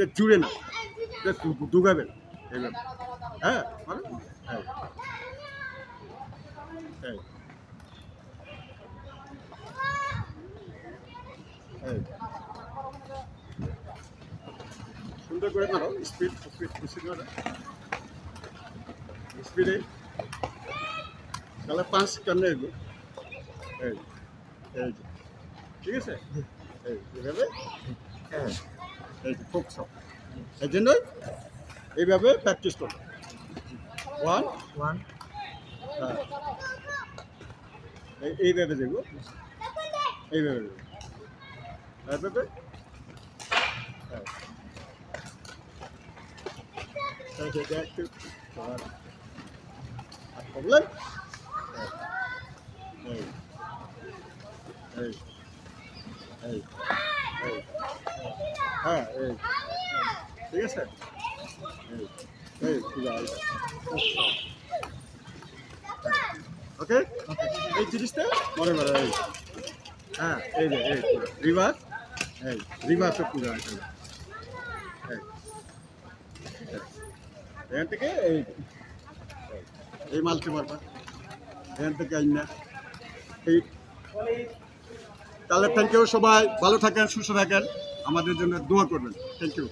এটা জুড়ে না। এটা এইভাবে হ্যাঁ এই। এই। এই। সুন্দর করে মারো। Speed speed speed. তাহলে পাঁচ এগো। এই। ঠিক আছে? এই এইভাবে হ্যাঁ, এই যে ফোকস এই জন্যই এইভাবে প্র্যাকটিস করো। ওয়ান ওয়ান হ্যাঁ। এই এইভাবে দেখব এইভাবে দেখব এইভাবে হ্যাঁ। প্রবলেম এই এই। এই। এই। হ্যাঁ এই। ঠিক আছে? এই এই ওকে? এই জিনিসটা মনে করো, এই। হ্যাঁ এই যে, এই রিভার্স এই রিভার্সে পূজা আছে। এই। এখান থেকে এই। এই মালতে পারবা এখান থেকে আইন না। এই। তাহলে থ্যাংক ইউ সবাই ভালো থাকেন সুস্থ থাকেন। আমাদের জন্য দোয়া করবেন। Thank you